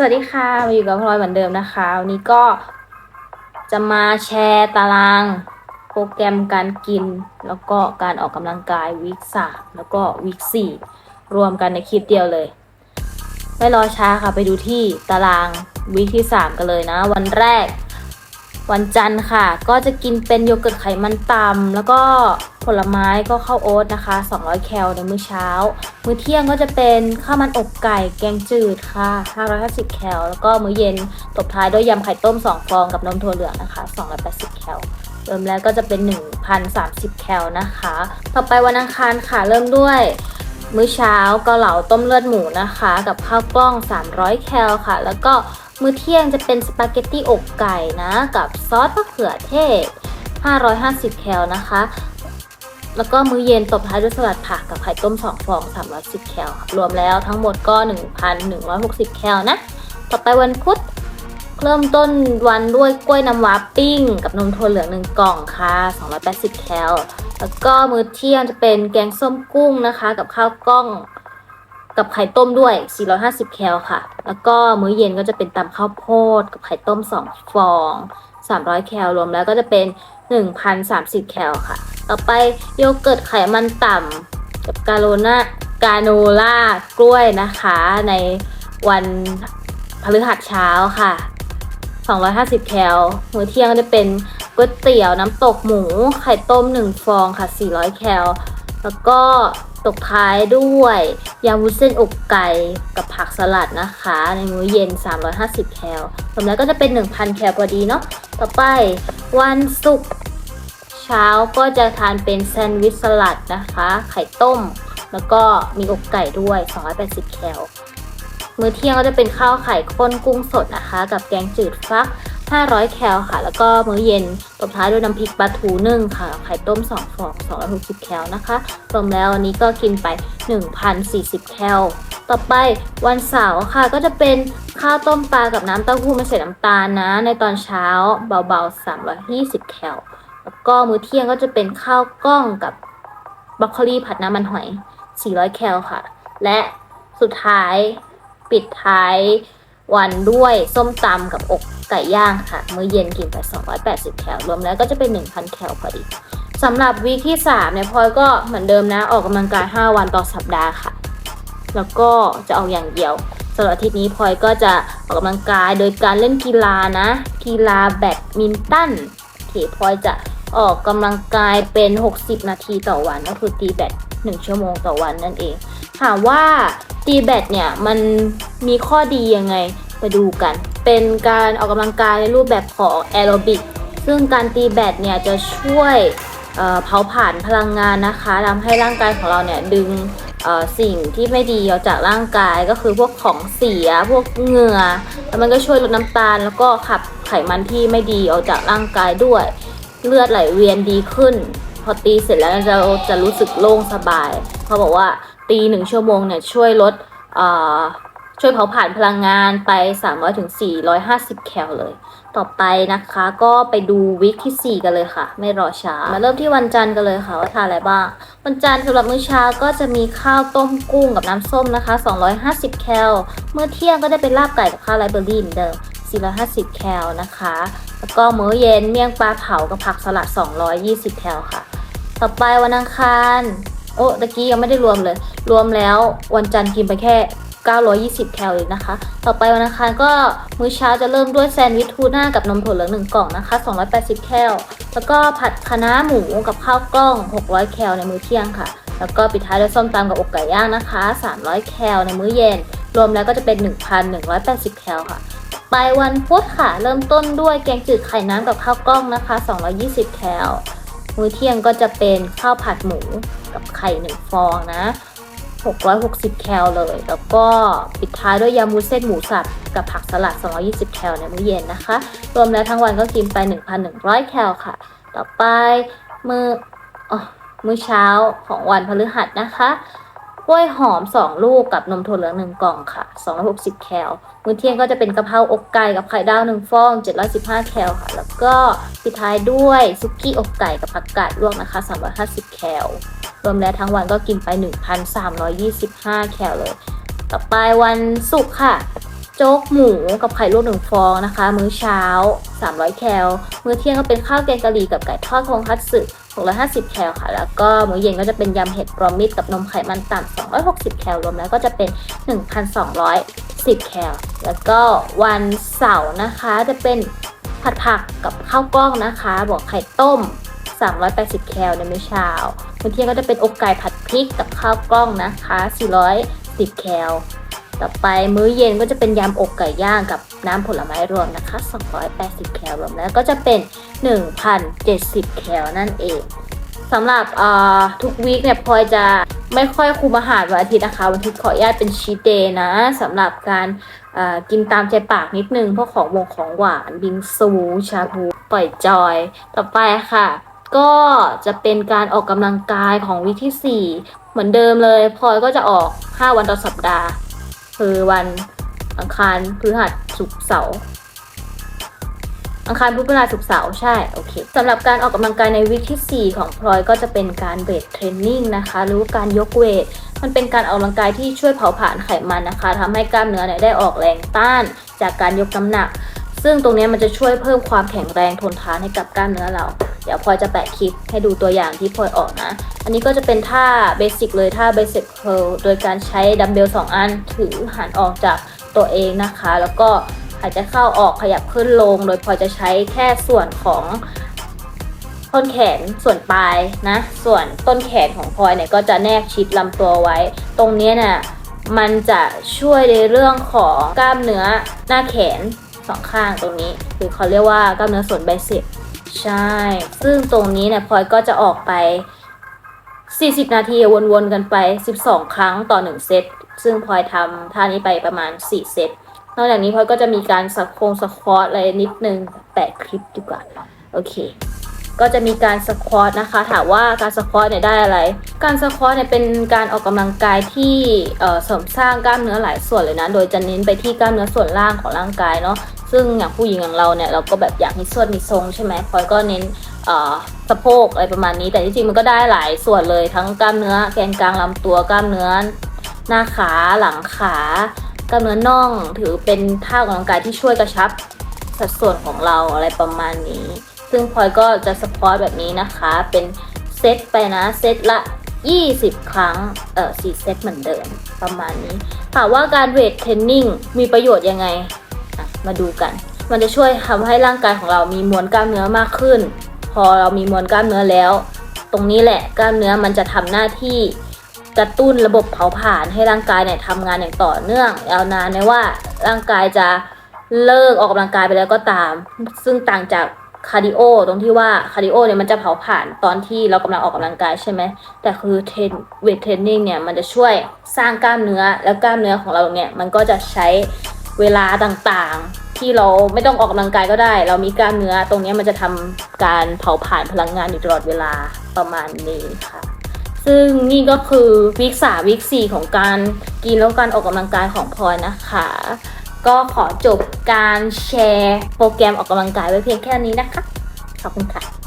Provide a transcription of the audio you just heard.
สวัสดีค่ะมาอยู่กับพลอยเหมือนเดิมนะคะวันนี้ก็จะมาแชร์ตารางโปรแกรมการกิน แล้วก็การออกกำลังกายวีคสามแล้วก็วีคสี่รวมกันในคลิปเดียวเลย ไม่รอช้าค่ะไปดูที่ตารางวีคที่สามกันเลยนะ วันแรก วันจันทร์ค่ะ ก็จะกินเป็นโยเกิร์ตไขมันต่ำแล้วก็ผลไม้ก็ข้าวโอ๊ตนะคะ 200 แคลในมื้อเช้า มื้อเที่ยงก็จะเป็นข้าวมันอกไก่แกงจืดค่ะ 550 แคลแล้วก็มื้อเย็นตบท้ายด้วยยำไข่ต้ม 2 ฟองกับนมถั่วเหลืองนะคะ 280 แคลรวมแล้วก็จะเป็น 1,030 แคลนะคะ ต่อไปวันอังคารค่ะ เริ่มด้วยมื้อเช้าเกาเหลาต้มเลือดหมูนะคะ กับข้าวกล้อง 300 แคลค่ะ แล้วก็ มื้อเที่ยงจะเป็นสปาเกตตี้อกไก่นะ กับซอสมะเขือเทศ 550 แคลนะคะ แล้วก็มื้อเย็นตบท้ายด้วยสลัดผักกับไข่ต้ม 2 ฟอง 310 แคลค่ะรวมแล้วทั้งหมดก็ 1,160 แคลนะ ต่อไปวันพุธเริ่มต้นวันด้วยกล้วยน้ำว้าปิ้ง กับนมถั่วเหลือง1กล่องค่ะ 280 แคล แล้วก็มื้อเที่ยงจะเป็นแกงส้มกุ้งนะคะ กับข้าวกล้อง กับไข่ต้มด้วย 450 แคลค่ะ แล้วก็มื้อเย็นก็จะเป็นตำข้าวโพด กับไข่ต้ม 2 ฟอง 300 แคลรวมแล้วก็จะเป็น 1,030 แคลค่ะ ต่อไปโยเกิร์ตไขมันต่ำกับกาโรนากาโนล่ากล้วยนะคะ ในวันพฤหัสเช้าค่ะ 250 แคลมื้อเที่ยงก็จะเป็นก๋วยเตี๋ยวน้ำตกหมู ไข่ต้ม 1 ฟองค่ะ 400 แคล แล้วก็ตกท้ายด้วยยำวุ้นเส้นอกไก่กับผักสลัดนะคะ ในมื้อเย็น 350 แคลรวมแล้วก็จะเป็น 1,000 แคลพอดีเนาะต่อไปวันศุกร์เช้าก็จะทานเป็นแซนด์วิชสลัดนะคะ ไข่ต้ม แล้วก็มีอกไก่ด้วย 280 แคลมื้อเที่ยงก็จะเป็นข้าวไข่ข้นกุ้งสดนะคะ กับแกงจืดฟัก 500 แคลค่ะ แล้วก็มื้อเย็นตบท้ายด้วยน้ำพริกปลาทูนึ่งค่ะ ไข่ต้ม 2 ฟอง 260 แคลนะคะ รวมแล้ววันนี้ก็กินไป 1,040 แคล ต่อไปวันเสาร์ค่ะ ก็จะเป็นข้าวต้มปลากับน้ำเต้าหู้ไม่ใส่น้ำตาลนะ ในตอนเช้าเบาๆ 320 แคล แล้วก็มื้อเที่ยงก็จะเป็นข้าวกล้องกับบรอกโคลีผัดน้ำมันหอย 400 แคลค่ะ และสุดท้ายปิดท้ายวันด้วยส้มตำกับอก ไก่ย่างค่ะ มื้อเย็นกินไป 280 แคลรวมแล้วก็จะเป็น 1,000 แคลพอดีสำหรับวีคที่ 3 เนี่ยพลอยก็เหมือนเดิมนะ ออกกำลังกาย 5 วันต่อสัปดาห์ค่ะ แล้วก็จะเอาอย่างเดียวสำหรับอาทิตย์นี้พลอยก็จะออกกำลังกายโดยการเล่นกีฬานะ กีฬาแบดมินตันโอเคพลอยจะออกกำลังกายเป็น 60 นาทีต่อวันก็คือตีแบด1 ชั่วโมงต่อวันนั่นเองถามว่าตีแบดเนี่ยมันมีข้อดียังไงไปดูกัน เป็นการออกกำลังกายในรูปแบบของแอโรบิก ซึ่งการตีแบดเนี่ยจะช่วยเผาผลาญพลังงานนะคะทำให้ร่างกายของเราเนี่ยดึงสิ่งที่ไม่ดีออกจากร่างกายก็คือพวกของเสียพวกเหงื่อแล้วมันก็ช่วยลดน้ำตาล แล้วก็ขับไขมันที่ไม่ดีออกจากร่างกายด้วย เลือดไหลเวียนดีขึ้น พอตีเสร็จแล้วจะจะรู้สึกโล่งสบาย เขาบอกว่าตีหนึ่งชั่วโมงเนี่ยช่วยลด ช่วยเผาผลาญพลังงานไป 300ถึง450 แคลเลย ต่อไปนะคะก็ไปดูวิคที่ 4 กันเลยค่ะ ไม่รอช้า มาเริ่มที่วันจันทร์กันเลยค่ะว่าทานอะไรบ้าง วันจันทร์สำหรับมื้อเช้าก็จะมีข้าวต้มกุ้งกับน้ำส้มนะคะ 250 แคลเมื้อเที่ยงก็ได้เป็นลาบไก่กับข้าวไรเบอรี่เหมือนเดิม450 แคลนะคะ แล้วก็มื้อเย็นเมี่ยงปลาเผากับผักสลัด 220 แคลค่ะ ต่อไปวันอังคาร โอ้ตะกี้ยังไม่ได้รวมเลย รวมแล้ววันจันทร์กินไปแค่ 920 แคลเองนะคะ ต่อไปวันอังคารก็มื้อเช้าจะเริ่มด้วยแซนด์วิชทูน่ากับนมถั่วเหลือง1กล่องนะคะ 280 แคล แล้วก็ผัดคะน้าหมูกับข้าวกล้อง 600 แคลในมื้อเที่ยงค่ะ แล้วก็ปิดท้ายด้วยส้มตำกับอกไก่ย่างนะคะ 300 แคลในมื้อเย็น รวมแล้วก็จะเป็น 1,180 แคลค่ะไปวันพุธค่ะ เริ่มต้นด้วยแกงจืดไข่น้ำกับข้าวกล้องนะคะ 220 แคลมื้อเที่ยงก็จะเป็นข้าวผัดหมูกับไข่หนึ่งฟองนะ 660 แคลเลย แล้วก็ปิดท้ายด้วยยำวุ้นเส้นหมูสับกับผักสลัด 220 แคลในมื้อเย็นนะคะ รวมแล้วทั้งวันก็กินไป 1,100 แคลค่ะ ต่อไปมืออ๋อมื้อเช้าของวันพฤหัสนะคะกล้วยหอม 2 ลูกกับนมถั่วเหลือง 1 กล่องค่ะ 260 แคล มื้อเที่ยงก็จะเป็นกะเพราอกไก่กับไข่ดาว 1 ฟอง 715 แคลค่ะ แล้วก็ปิดท้ายด้วยซุกี้อกไก่กับผักกาดลวกนะคะ 350 แคล รวมแล้วทั้งวันก็กินไป 1,325 แคลเลย ต่อไปวันศุกร์ค่ะ โจ๊กหมูกับไข่ลวกหนึ่งฟองนะคะ มื้อเช้า 300 แคล มื้อเที่ยงก็เป็นข้าวแกงกะหรี่กับไก่ทอดทงคัตสึ650 แคลค่ะ แล้วก็มื้อเย็นก็จะเป็นยำเห็ดรวมมิตรกับนมไขมันต่ำ260 แคลรวมแล้วก็จะเป็น 1,210 แคล แล้วก็วันเสาร์นะคะจะเป็นผัดผักกับข้าวกล้องนะคะ บวกไข่ต้ม 380 แคลในมื้อเช้า มื้อเที่ยงก็จะเป็นอกไก่ผัดพริกกับข้าวกล้องนะคะ 410 แคล ต่อไปมื้อเย็นก็จะเป็นยำอกไก่ย่างกับน้ำผลไม้รวมนะคะ 280 แคลรวมแล้วก็จะเป็น 1,070 แคลนั่นเองสำหรับทุกวีคเนี่ยพลอยจะไม่ค่อยคุมอาหารวันอาทิตย์นะคะ วันอาทิตย์ขออนุญาตเป็นชีตเดย์นะสำหรับการกินตามใจปากนิดนึงพวกของวงของหวานบิงซูชาบูปล่อยจอย ต่อไปค่ะ ก็จะเป็นการออกกำลังกายของวีที่ 4 เหมือนเดิมเลยพลอยก็จะออก 5 วันต่อสัปดาห์ คือวันอังคารพฤหัสศุกร์เสาร์อังคารพุธพฤหัสศุกร์เสาร์ใช่โอเคสำหรับการออกกำลังกายในวีคที่ 4 ของพลอยก็จะเป็นการเวทเทรนนิ่งนะคะหรือการยกเวท มันเป็นการออกกำลังกายที่ช่วยเผาผลาญไขมันนะคะทำให้กล้ามเนื้อเนี่ยได้ออกแรงต้านจากการยกน้ำหนัก ซึ่งตรงนี้มันจะช่วยเพิ่มความแข็งแรงทนทานให้กับกล้ามเนื้อเรา ดี๋ยวพลอยจะแปะคลิปให้ดูตัวอย่างที่พลอยออกนะ อันนี้ก็จะเป็นท่าเบสิกเลยท่าเบสิกเคิลโดยการใช้ดัมเบลสองอันถือหันออกจากตัวเองนะคะ แล้วก็หายใจเข้าออกขยับขึ้นลง โดยพลอยจะใช้แค่ส่วนของต้นแขนส่วนปลายนะ ส่วนต้นแขนของพลอยเนี่ยก็จะแนบชิดลำตัวไว้ ตรงนี้ยน่ะมันจะช่วยในเรื่องของกล้ามเนื้อหน้าแขนสองข้างตรงนี้ หรือเขาเรียกว่ากล้ามเนื้อส่วนไบเซป ใช่ ซึ่งตรงนี้เนี่ยพลอยก็จะออกไป 40 นาทีวนๆกันไป 12 ครั้งต่อ 1 เซต ซึ่งพลอยทำท่านี้ไปประมาณ 4 เซต นอกจากนี้พลอยก็จะมีการสักโคงสควอตอะไรนิดนึงแปะคลิปดีกว่า โอเค ก็จะมีการสควอตนะคะ ถามว่าการสควอตเนี่ยได้อะไร การสควอตเนี่ยเป็นการออกกำลังกายที่เสริมสร้างกล้ามเนื้อหลายส่วนเลยนะ โดยจะเน้นไปที่กล้ามเนื้อส่วนล่างของร่างกายเนาะ ซึ่งอย่างผู้หญิงอย่างเราเนี่ยเราก็แบบอยากมีส่วนมีทรงใช่ไหมพลอยก็เน้นสะโพกอะไรประมาณนี้ แต่ที่จริงมันก็ได้หลายส่วนเลยทั้งกล้ามเนื้อแกนกลางลำตัวกล้ามเนื้อ หน้าขาหลังขากล้ามเนื้อน่องถือเป็นท่าออกกำลังกายที่ช่วยกระชับสัดส่วนของเราอะไรประมาณนี้ ซึ่งพลอยก็จะสปอร์ตแบบนี้นะคะ เป็นเซตไปนะเซตละ 20 ครั้ง เออ4เซตเหมือนเดิมประมาณนี้ถามว่าการเวทเทรนนิ่งมีประโยชน์ยังไง มาดูกัน มันจะช่วยทำให้ร่างกายของเรามีมวลกล้ามเนื้อมากขึ้น พอเรามีมวลกล้ามเนื้อแล้ว ตรงนี้แหละกล้ามเนื้อมันจะทำหน้าที่กระตุ้นระบบเผาผลาญให้ร่างกายเนี่ยทำงานอย่างต่อเนื่องยาวนานไม่ว่าร่างกายจะเลิกออกกำลังกายไปแล้วก็ตาม ซึ่งต่างจากคาร์ดิโอตรงที่ว่าคาร์ดิโอเนี่ยมันจะเผาผลาญตอนที่เรากำลังออกกำลังกายใช่ไหมแต่คือเทนเวทเทรนนิ่งเนี่ยมันจะช่วยสร้างกล้ามเนื้อแล้วกล้ามเนื้อของเราเนี่ยมันก็จะใช้ เวลาต่างๆ ที่เราไม่ต้องออกกำลังกายก็ได้ เรามีกล้ามเนื้อตรงนี้มันจะทำการเผาผลาญพลังงานอยู่ตลอดเวลาประมาณนี้ค่ะ ซึ่งนี่ก็คือวีคสามวีคสี่ของการกินแล้วการออกกำลังกายของพลอยนะคะ ก็ขอจบการแชร์โปรแกรมออกกำลังกายไว้เพียงแค่นี้นะคะขอบคุณค่ะ